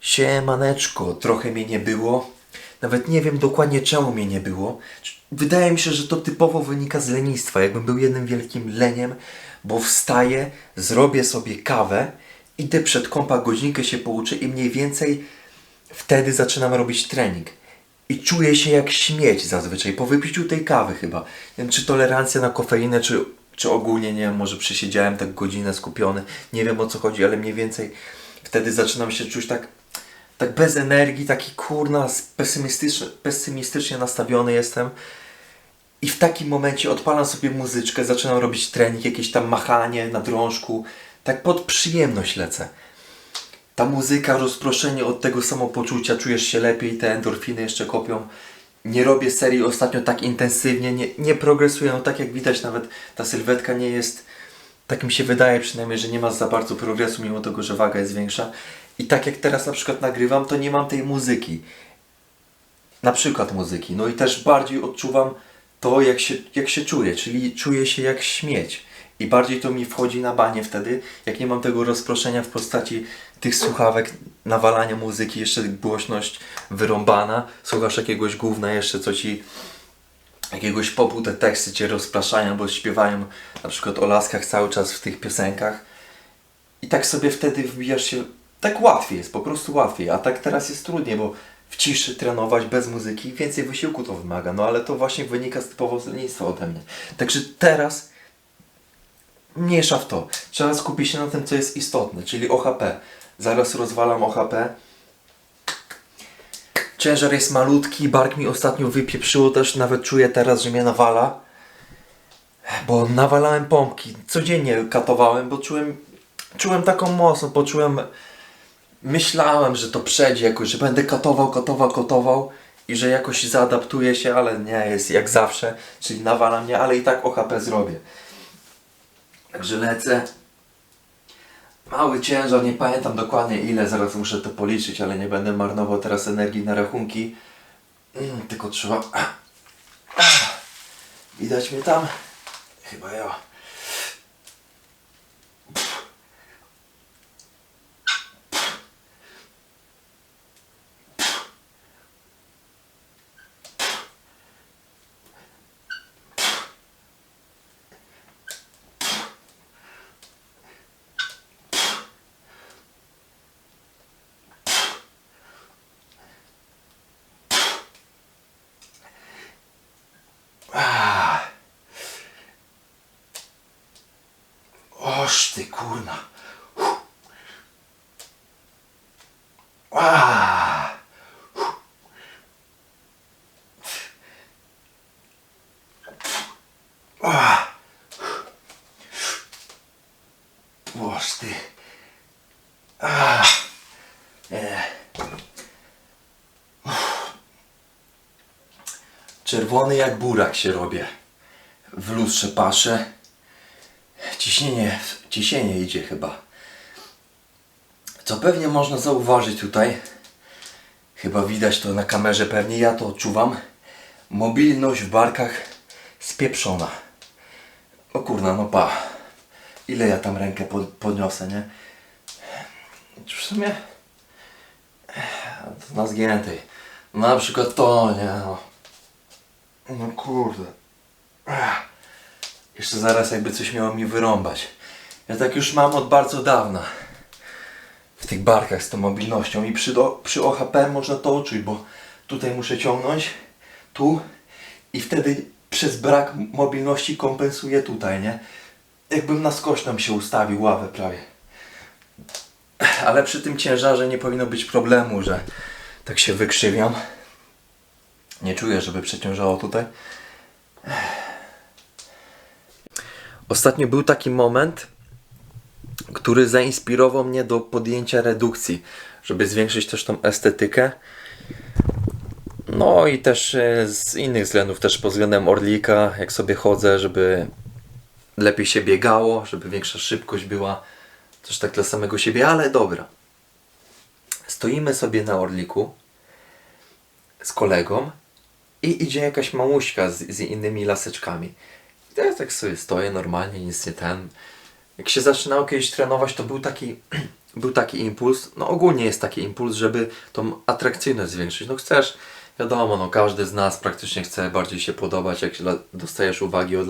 Siemaneczko, trochę mnie nie było. Nawet nie wiem dokładnie czemu mnie nie było. Wydaje mi się, że to typowo wynika z lenistwa. Jakbym był jednym wielkim leniem, bo wstaję, zrobię sobie kawę, idę przed kąpa, godzinkę się pouczę i mniej więcej wtedy zaczynam robić trening. I czuję się jak śmieć zazwyczaj, po wypiciu tej kawy chyba. Nie wiem, czy tolerancja na kofeinę, czy, czy ogólnie, nie wiem, może przesiedziałem tak godzinę skupiony. Nie wiem o co chodzi, ale mniej więcej wtedy zaczynam się czuć tak, tak bez energii, taki kurna, pesymistycznie, pesymistycznie nastawiony jestem. I w takim momencie odpalam sobie muzyczkę, zaczynam robić trening, jakieś tam machanie na drążku. Tak pod przyjemność lecę. Ta muzyka, rozproszenie od tego samopoczucia, czujesz się lepiej, te endorfiny jeszcze kopią. Nie robię serii ostatnio tak intensywnie, nie, nie progresuję, no tak jak widać nawet ta sylwetka nie jest, tak mi się wydaje przynajmniej, że nie ma za bardzo progresu, mimo tego, że waga jest większa. I tak jak teraz na przykład nagrywam, to nie mam tej muzyki. Na przykład muzyki. No i też bardziej odczuwam to, jak się, jak się czuję, czyli czuję się jak śmieć. I bardziej to mi wchodzi na banie wtedy, jak nie mam tego rozproszenia w postaci tych słuchawek, nawalania muzyki, jeszcze głośność wyrąbana, słuchasz jakiegoś gówna jeszcze, co ci jakiegoś popu te teksty cię rozpraszają, bo śpiewają na przykład o laskach cały czas w tych piosenkach. I tak sobie wtedy wbijasz się, tak łatwiej jest, po prostu łatwiej, a tak teraz jest trudniej, bo w ciszy trenować bez muzyki, więcej wysiłku to wymaga, no ale to właśnie wynika z typowo lenistwa ode mnie. Także teraz mniejsza w to. Trzeba skupić się na tym, co jest istotne, czyli OHP. Zaraz rozwalam OHP. Ciężar jest malutki, bark mi ostatnio wypieprzyło też, nawet czuję teraz, że mnie nawala. Bo nawalałem pompki, codziennie katowałem, bo czułem, czułem taką mocno, poczułem, myślałem, że to przejdzie jakoś, że będę katował, katował, katował i że jakoś zaadaptuję się, ale nie, jest jak zawsze, czyli nawala mnie, ale i tak OHP zrobię. Także lecę. Mały ciężar, nie pamiętam dokładnie ile, zaraz muszę to policzyć, ale nie będę marnował teraz energii na rachunki. Mm, tylko trzeba... Widać mnie tam? Chyba ja. Oż ty kurna. Ah. Ah. Oż ty. Ah. E. Czerwony jak burak się robię. W lustrze paszę. Ciśnienie, ciśnienie idzie chyba. Co pewnie można zauważyć tutaj, chyba widać to na kamerze pewnie, ja to odczuwam. Mobilność w barkach spieprzona. O kurna, no pa. Ile ja tam rękę pod, podniosę, nie? W sumie na zgiętej. Na przykład to, nie no. No kurde. Jeszcze zaraz jakby coś miało mi wyrąbać. Ja tak już mam od bardzo dawna. W tych barkach z tą mobilnością. I przy, do, przy OHP można to uczuć, bo tutaj muszę ciągnąć, tu i wtedy przez brak mobilności kompensuję tutaj, nie? Jakbym na skośną się ustawił, ławę prawie. Ale przy tym ciężarze nie powinno być problemu, że tak się wykrzywiam. Nie czuję, żeby przeciążało tutaj. Ostatnio był taki moment, który zainspirował mnie do podjęcia redukcji, żeby zwiększyć też tą estetykę. No i też e, z innych względów, też pod względem Orlika, jak sobie chodzę, żeby lepiej się biegało, żeby większa szybkość była, też tak dla samego siebie, ale dobra. Stoimy sobie na Orliku z kolegą i idzie jakaś mamuśka z, z innymi laseczkami. I ja tak sobie stoję normalnie, nic nie ten. jak się zaczynało kiedyś trenować, to był taki, był taki impuls, no ogólnie jest taki impuls, żeby tą atrakcyjność zwiększyć. No chcesz, wiadomo, no każdy z nas praktycznie chce bardziej się podobać, jak dostajesz uwagi od,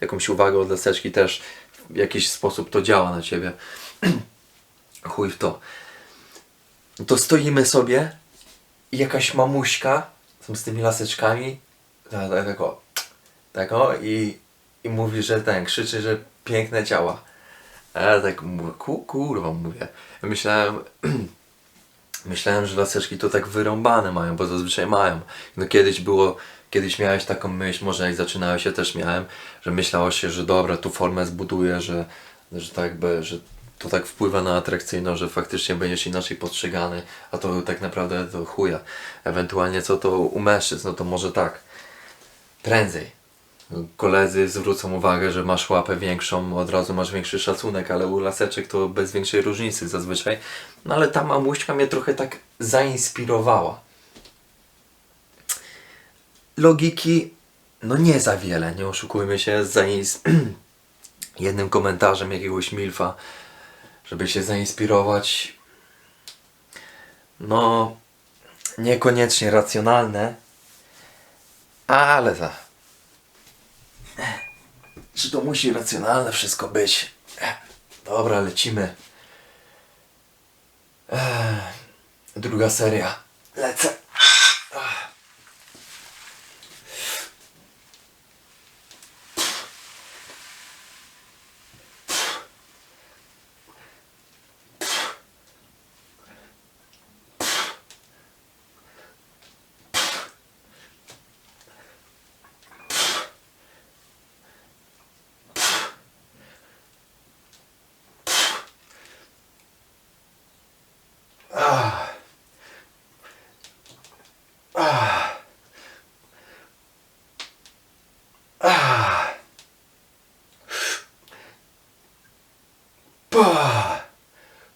jakąś uwagę od laseczki też w jakiś sposób to działa na ciebie. Chuj w to. No to stoimy sobie i jakaś mamuśka z tymi laseczkami tak, tak, tak, o, tak o, i, i mówi, że ten, krzyczy, że piękne ciała. A ja tak mówię, ku, kurwa mówię. Myślałem, myślałem, że laseczki to tak wyrąbane mają, bo zazwyczaj mają. No kiedyś było, kiedyś miałeś taką myśl, może jak zaczynałeś się też miałem, że myślało się, że dobra, tu formę zbuduję, że, że tak jakby, że to tak wpływa na atrakcyjność, że faktycznie będziesz inaczej postrzegany, a to tak naprawdę to chuja. Ewentualnie co to u mężczyzn, no to może tak, prędzej. Koledzy zwrócą uwagę, że masz łapę większą, od razu masz większy szacunek, ale u laseczek to bez większej różnicy zazwyczaj. No ale ta mamuśka mnie trochę tak zainspirowała. Logiki, no nie za wiele, nie oszukujmy się, zains... jednym komentarzem jakiegoś milfa, żeby się zainspirować. No, niekoniecznie racjonalne, ale za. Czy to musi racjonalne wszystko być? Dobra, lecimy. Ech, druga seria. Lecę.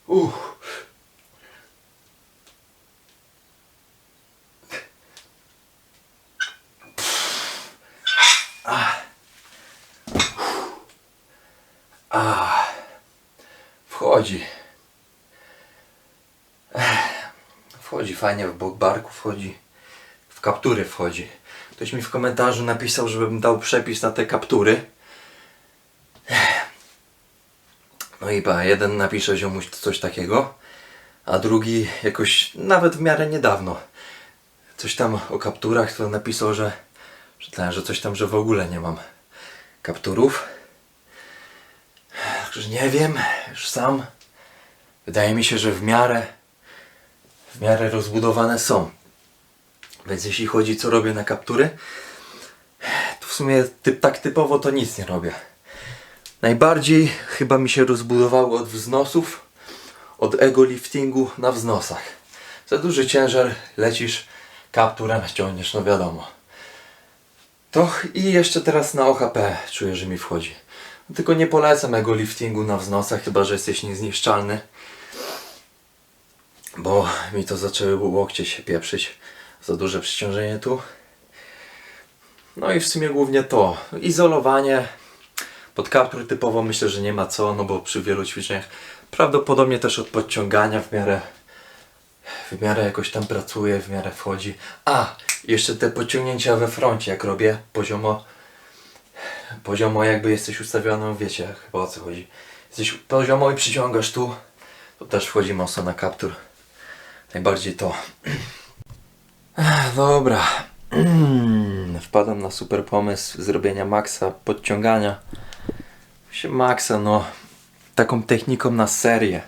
Uh. Ah. Wchodzi. Ech. Wchodzi fajnie w bok barku, wchodzi. W kaptury wchodzi. Ktoś mi w komentarzu napisał, żebym dał przepis na te kaptury. No i pa, jeden napisze ziomuś coś takiego, a drugi jakoś nawet w miarę niedawno. Coś tam o kapturach, to napisał, że, że, ten, że coś tam, że w ogóle nie mam kapturów. Także nie wiem, już sam. Wydaje mi się, że w miarę, w miarę rozbudowane są. Więc jeśli chodzi co robię na kaptury, to w sumie typ, tak typowo to nic nie robię. Najbardziej chyba mi się rozbudowało od wznosów, od ego liftingu na wznosach. Za duży ciężar, lecisz kapturem, ściągniesz, no wiadomo. To i jeszcze teraz na OHP czuję, że mi wchodzi. Tylko nie polecam ego liftingu na wznosach, chyba że jesteś niezniszczalny. Bo mi to zaczęły łokcie się pieprzyć. Za duże przyciążenie tu. No i w sumie głównie to. Izolowanie. Pod kaptur typowo myślę, że nie ma co, no bo przy wielu ćwiczeniach prawdopodobnie też od podciągania w miarę w miarę jakoś tam pracuje, w miarę wchodzi. A, jeszcze te podciągnięcia we froncie, jak robię poziomo poziomo jakby jesteś ustawiony, wiecie chyba o co chodzi. Jesteś poziomo i przyciągasz tu, to też wchodzi mocno na kaptur. Najbardziej to. Dobra. Wpadam na super pomysł zrobienia maksa podciągania. Się maksa, no. Taką techniką na serię.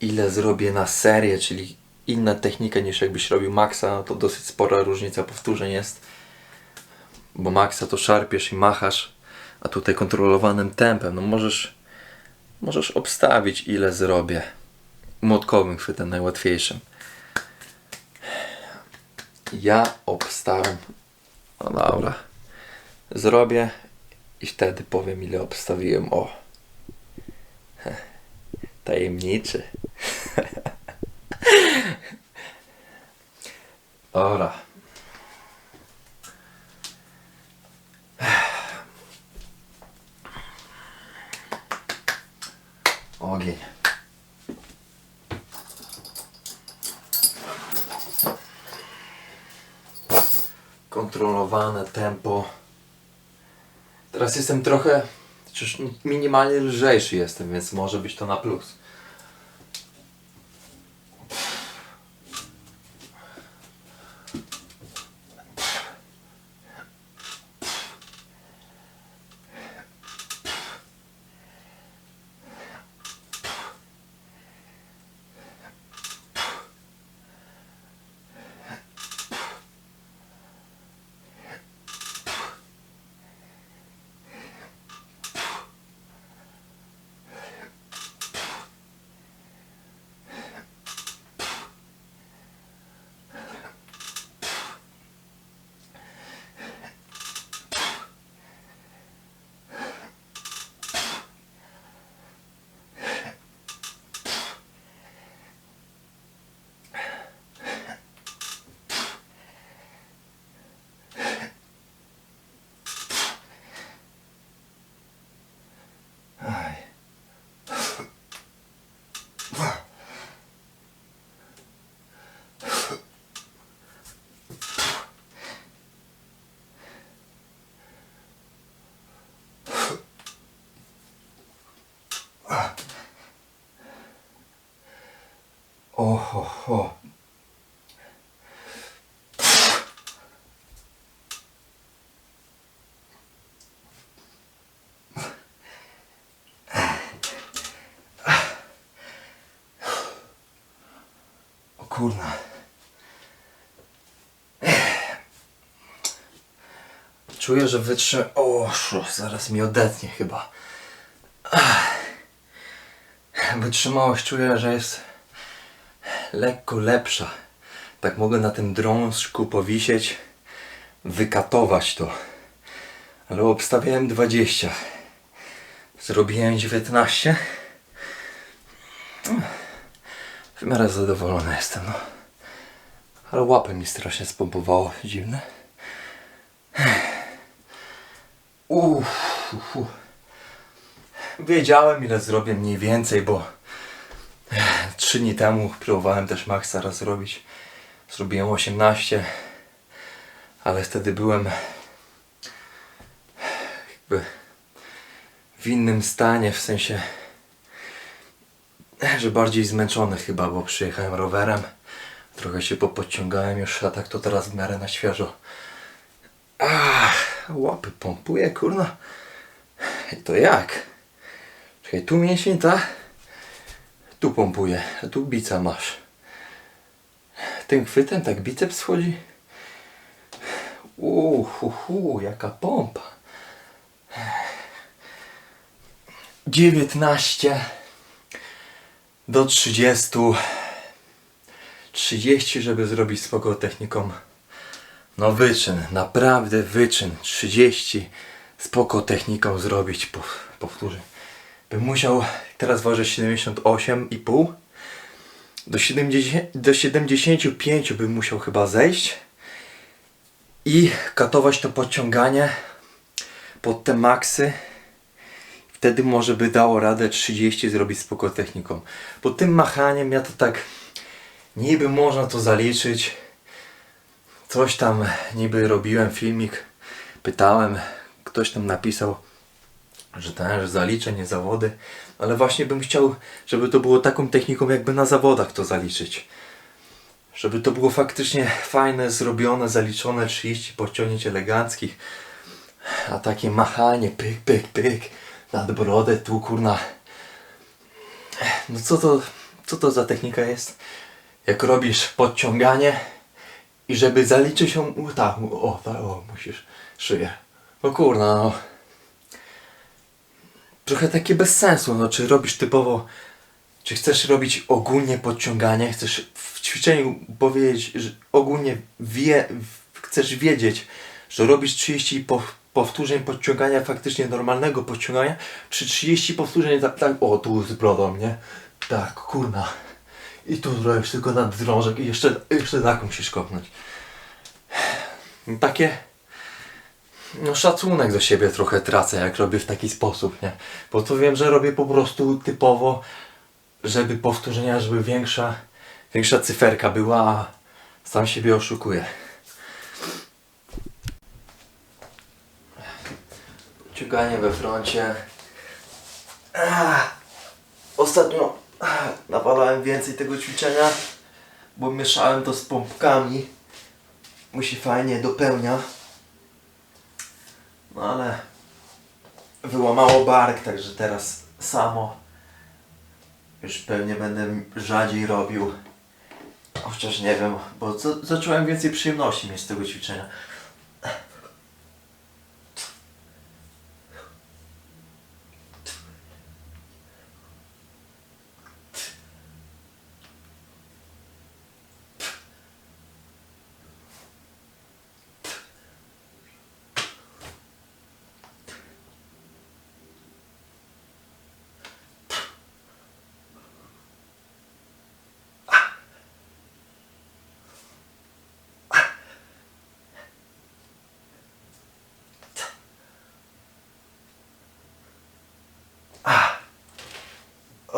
Ile zrobię na serię, czyli inna technika niż jakbyś robił maksa, no to dosyć spora różnica powtórzeń jest. Bo maksa to szarpiesz i machasz, a tutaj kontrolowanym tempem. No możesz, możesz obstawić ile zrobię. Młotkowym chwytem najłatwiejszym. Ja obstawiam. No dobra. Zrobię i wtedy powiem, ile obstawiłem. O! Tajemniczy. Dobra. Ogień. Kontrolowane tempo. Teraz jestem trochę, przecież minimalnie lżejszy jestem, więc może być to na plus. Aj. Ho. O kurna. Czuję, że wytrzymam. O, szu, zaraz mi odetnie chyba. Wytrzymałość czuję, że jest lekko lepsza. Tak mogę na tym drążku powisieć, wykatować to. Ale obstawiałem 20. Zrobiłem 19. W miarę zadowolony jestem, no. Ale łapy mi strasznie spompowało, dziwne. Uff. Wiedziałem ile zrobię mniej więcej, bo trzy dni temu próbowałem też Maxa raz zrobić. Zrobiłem 18, ale wtedy byłem jakby w innym stanie, w sensie że bardziej zmęczony chyba, bo przyjechałem rowerem. Trochę się popodciągałem już, a tak to teraz w miarę na świeżo. Ach, łapy pompuje, kurna. I to jak? Czekaj, tu mięsień, ta? Tu pompuje, a tu bica masz. Tym chwytem tak biceps wchodzi? Uuu, hu, hu, jaka pompa. 19 do 30 30 żeby zrobić spoko techniką no wyczyn, naprawdę wyczyn 30 spoko techniką zrobić po, powtórzę bym musiał teraz ważyć 78,5 do 70, do 75 bym musiał chyba zejść i katować to podciąganie pod te maksy wtedy może by dało radę 30 zrobić spoko techniką. Po tym machaniem ja to tak niby można to zaliczyć. Coś tam niby robiłem filmik, pytałem, ktoś tam napisał, że ten, że zaliczę, nie zawody, ale właśnie bym chciał, żeby to było taką techniką jakby na zawodach to zaliczyć. Żeby to było faktycznie fajne, zrobione, zaliczone 30 podciągnięć eleganckich. A takie machanie, pyk, pyk, pyk, nad brodę, tu kurna. No co to, co to za technika jest? Jak robisz podciąganie i żeby zaliczyć ją, tak, u- o, tak, o, musisz, szyję. No kurna, no. Trochę takie bez sensu, no czy robisz typowo, czy chcesz robić ogólnie podciąganie, chcesz w ćwiczeniu powiedzieć, że ogólnie wie, chcesz wiedzieć, że robisz 30 po, powtórzeń podciągania faktycznie normalnego podciągania, czy 30 powtórzeń tak, o tu z nie? Tak, kurna. I tu zrobisz tylko na drążek i jeszcze, jeszcze tak musisz kopnąć. Takie no, szacunek do siebie trochę tracę, jak robię w taki sposób, nie? Bo to wiem, że robię po prostu typowo, żeby powtórzenia, żeby większa, większa cyferka była, a sam siebie oszukuję. Ciuganie we froncie. Ostatnio nawalałem więcej tego ćwiczenia, bo mieszałem to z pompkami. Musi fajnie dopełnia. No ale wyłamało bark, także teraz samo już pewnie będę rzadziej robił. Chociaż nie wiem, bo za- zacząłem więcej przyjemności mieć z tego ćwiczenia.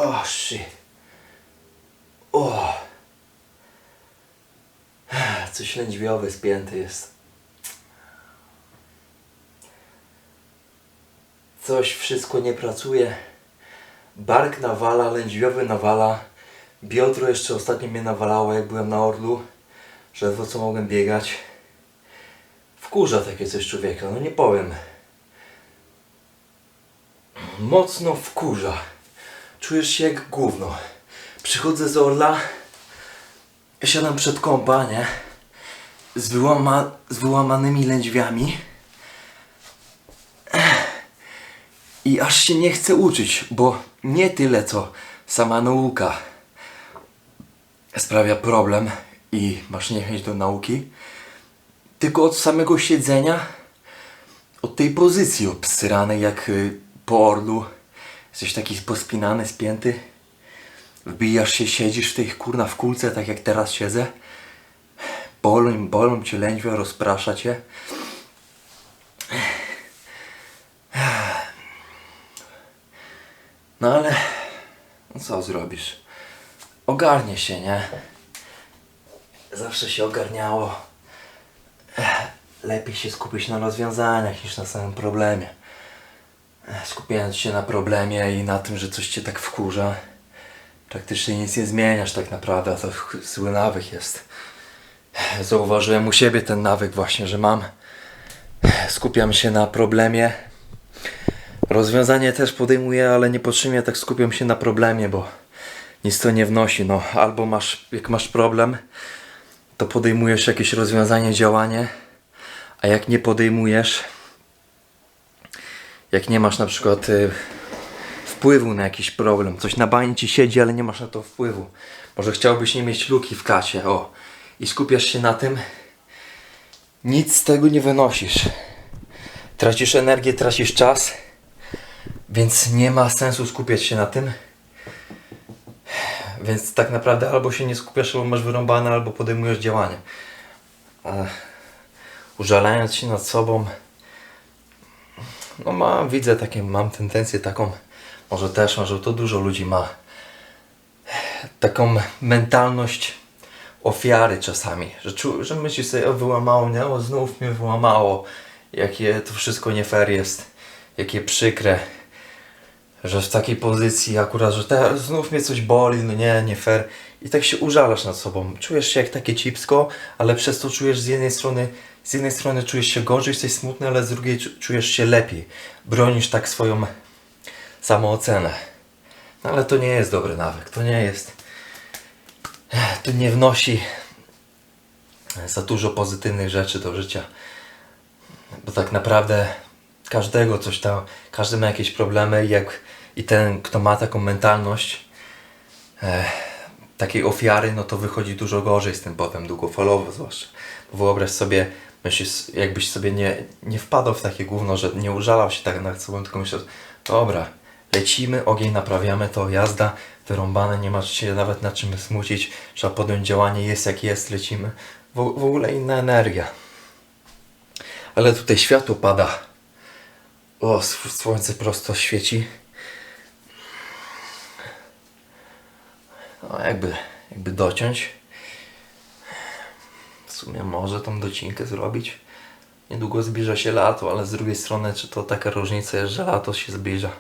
Oh shit. O. Coś lędźwiowy spięty jest. Coś wszystko nie pracuje. Bark nawala, lędźwiowy nawala. Biodro jeszcze ostatnio mnie nawalało jak byłem na Orlu. Ledwo co mogłem biegać. Wkurza takie coś człowieka, no nie powiem. Mocno wkurza. Czujesz się jak gówno. Przychodzę z Orla, siadam przed kąpa, nie? Z, wyłama, z wyłamanymi lędźwiami. I aż się nie chcę uczyć, bo nie tyle co sama nauka sprawia problem i masz niechęć do nauki, tylko od samego siedzenia, od tej pozycji obsyranej jak y, po orlu. Jesteś taki pospinany, spięty. Wbijasz się, siedzisz w tej kurna w kulce, tak jak teraz siedzę. Bolą, bolą cię lędźwia, rozprasza cię. No ale, no co zrobisz? Ogarnie się, nie? Zawsze się ogarniało. Lepiej się skupić na rozwiązaniach niż na samym problemie skupiając się na problemie i na tym, że coś cię tak wkurza, praktycznie nic nie zmieniasz tak naprawdę, to zły nawyk jest. Zauważyłem u siebie ten nawyk właśnie, że mam. Skupiam się na problemie. Rozwiązanie też podejmuję, ale niepotrzebnie tak skupiam się na problemie, bo nic to nie wnosi. No, albo masz, jak masz problem, to podejmujesz jakieś rozwiązanie, działanie, a jak nie podejmujesz, jak nie masz na przykład y, wpływu na jakiś problem, coś na bani ci siedzi, ale nie masz na to wpływu. Może chciałbyś nie mieć luki w kasie, o, i skupiasz się na tym, nic z tego nie wynosisz. Tracisz energię, tracisz czas, więc nie ma sensu skupiać się na tym. Więc tak naprawdę albo się nie skupiasz, albo masz wyrąbane, albo podejmujesz działanie. A użalając się nad sobą, no mam, widzę takie, mam tendencję taką, może też, może to dużo ludzi ma, taką mentalność ofiary czasami, że, czu, że myśli sobie, o wyłamało mnie, o znów mnie wyłamało, jakie to wszystko nie fair jest, jakie przykre, że w takiej pozycji akurat, że teraz znów mnie coś boli, no nie, nie fair. I tak się użalasz nad sobą. Czujesz się jak takie cipsko, ale przez to czujesz z jednej strony, z jednej strony czujesz się gorzej, jesteś smutny, ale z drugiej czu- czujesz się lepiej. Bronisz tak swoją samoocenę. No ale to nie jest dobry nawyk, to nie jest. To nie wnosi za dużo pozytywnych rzeczy do życia. Bo tak naprawdę każdego coś tam, każdy ma jakieś problemy i jak i ten, kto ma taką mentalność e, takiej ofiary, no to wychodzi dużo gorzej z tym potem, długofalowo zwłaszcza. Bo wyobraź sobie, jakbyś sobie nie, nie wpadał w takie gówno, że nie użalał się tak nad sobą, tylko myślał, dobra, lecimy, ogień naprawiamy to, jazda, wyrąbane, nie masz się nawet nad czym smucić, trzeba podjąć działanie, jest jak jest, lecimy. W, w ogóle inna energia. Ale tutaj światło pada. O, słońce prosto świeci. No, jakby, jakby dociąć. Sumie może tą docinkę zrobić. Niedługo zbliża się lato, ale z drugiej strony, czy to taka różnica jest, że lato się zbliża.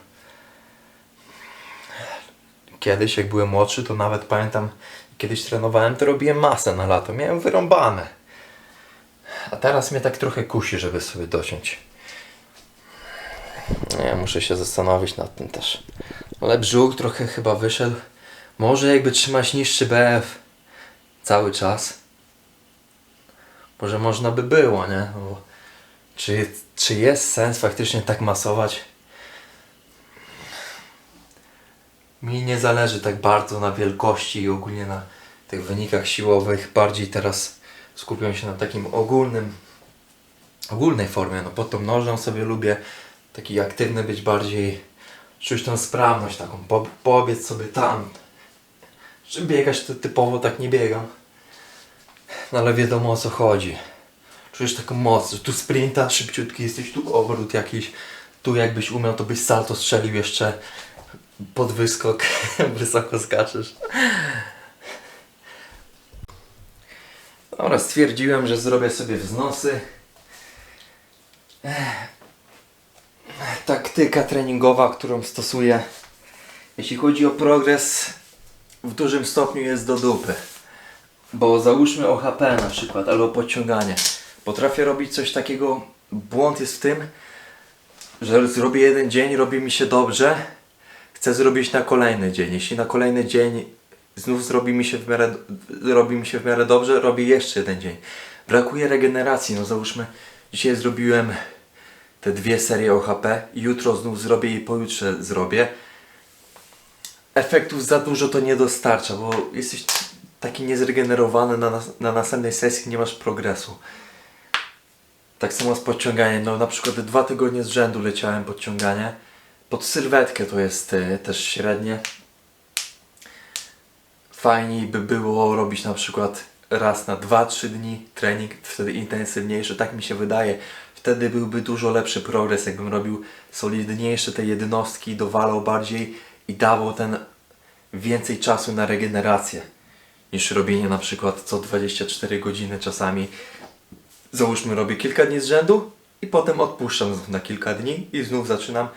Kiedyś, jak byłem młodszy, to nawet pamiętam, kiedyś trenowałem, to robiłem masę na lato. Miałem wyrąbane. A teraz mnie tak trochę kusi, żeby sobie dociąć. Nie, muszę się zastanowić nad tym też. Ale brzuch trochę chyba wyszedł. Może jakby trzymać niższy BF cały czas. Może można by było, nie? Bo czy, czy jest sens faktycznie tak masować? Mi nie zależy tak bardzo na wielkości i ogólnie na tych wynikach siłowych. Bardziej teraz skupiam się na takim ogólnym, ogólnej formie. No pod tą nożą sobie lubię taki aktywny być bardziej, czuć tą sprawność taką, po, pobiec sobie tam. Czy biegać to typowo tak nie biegam. No ale wiadomo o co chodzi. Czujesz taką moc, że tu sprinta, szybciutki jesteś, tu obrót jakiś, tu jakbyś umiał, to byś salto strzelił jeszcze pod wyskok, wysoko skaczesz. Dobra, stwierdziłem, że zrobię sobie wznosy. Taktyka treningowa, którą stosuję, jeśli chodzi o progres, w dużym stopniu jest do dupy. Bo załóżmy OHP na przykład, albo podciąganie. Potrafię robić coś takiego, błąd jest w tym, że zrobię jeden dzień, robi mi się dobrze, chcę zrobić na kolejny dzień. Jeśli na kolejny dzień znów zrobi mi się w miarę, robi mi się w miarę dobrze, robię jeszcze jeden dzień. Brakuje regeneracji, no załóżmy, dzisiaj zrobiłem te dwie serie OHP, jutro znów zrobię i pojutrze zrobię. Efektów za dużo to nie dostarcza, bo jesteś taki niezregenerowany na, nas- na następnej sesji, nie masz progresu. Tak samo z podciąganiem. No na przykład dwa tygodnie z rzędu leciałem podciąganie. Pod sylwetkę to jest y, też średnie. Fajniej by było robić na przykład raz na 2-3 dni trening, wtedy intensywniejszy, tak mi się wydaje. Wtedy byłby dużo lepszy progres, jakbym robił solidniejsze te jednostki, dowalał bardziej i dawał ten więcej czasu na regenerację niż robienie na przykład co 24 godziny czasami. Załóżmy robię kilka dni z rzędu i potem odpuszczam znów na kilka dni i znów zaczynam.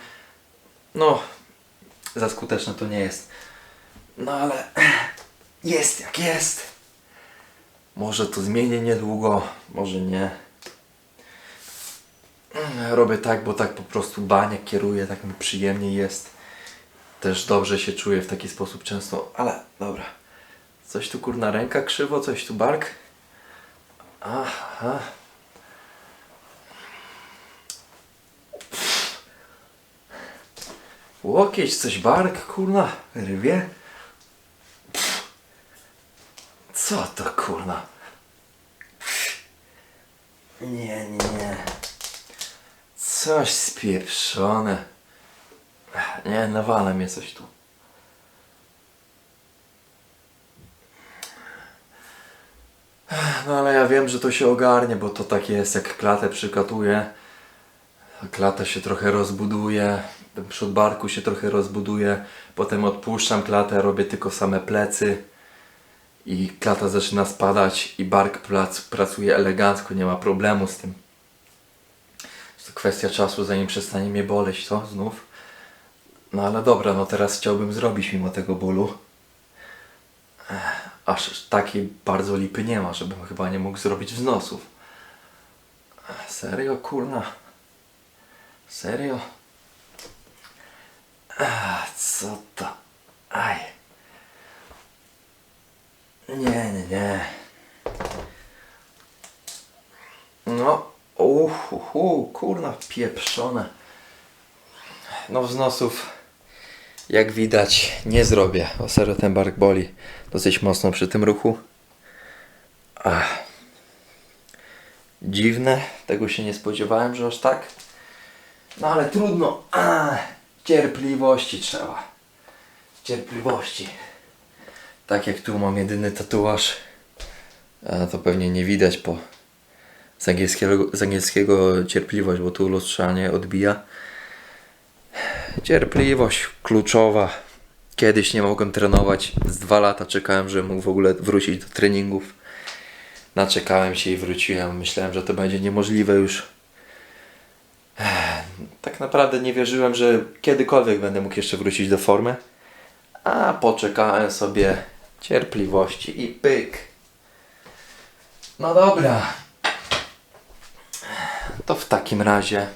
No, za skuteczne to nie jest. No ale jest jak jest. Może to zmienię niedługo, może nie. Robię tak, bo tak po prostu bania kieruję, tak mi przyjemnie jest. Też dobrze się czuję w taki sposób często, ale dobra. Coś tu kurna ręka krzywo, coś tu bark. Aha. Łokieć, coś bark, kurna, rybie. Co to kurna? Nie, nie. Coś spieprzone. Nie, nawala mnie coś tu. No ale ja wiem, że to się ogarnie, bo to tak jest, jak klatę przykatuję. Klata się trochę rozbuduje, przód barku się trochę rozbuduje, potem odpuszczam klatę, robię tylko same plecy i klata zaczyna spadać i bark prac, pracuje elegancko, nie ma problemu z tym. To kwestia czasu, zanim przestanie mnie boleć, to znów. No ale dobra, no teraz chciałbym zrobić mimo tego bólu. Ech, Aż takiej bardzo lipy nie ma, żebym chyba nie mógł zrobić wznosów. Serio, kurna? Serio? Ach, co to? Aj. Nie, nie, nie. No, uhu, kurna, pieprzone. No wznosów, jak widać, nie zrobię. O serio, ten bark boli dosyć mocno przy tym ruchu. Ach. Dziwne, tego się nie spodziewałem, że aż tak. No ale trudno. Ach, cierpliwości trzeba. Cierpliwości. Tak jak tu mam jedyny tatuaż, to pewnie nie widać po z angielskiego, z angielskiego cierpliwość, bo tu lustrzanie odbija. Cierpliwość kluczowa. Kiedyś nie mogłem trenować. Z dwa lata czekałem, że mógł w ogóle wrócić do treningów. Naczekałem się i wróciłem. Myślałem, że to będzie niemożliwe już. tak naprawdę nie wierzyłem, że kiedykolwiek będę mógł jeszcze wrócić do formy. A poczekałem sobie cierpliwości i pyk. No dobra. To w takim razie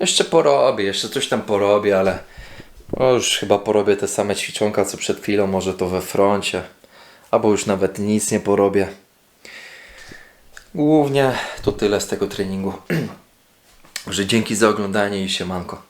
jeszcze porobię, jeszcze coś tam porobię, ale już chyba porobię te same ćwiczonka co przed chwilą, może to we froncie, albo już nawet nic nie porobię. Głównie to tyle z tego treningu. Że dzięki za oglądanie i siemanko.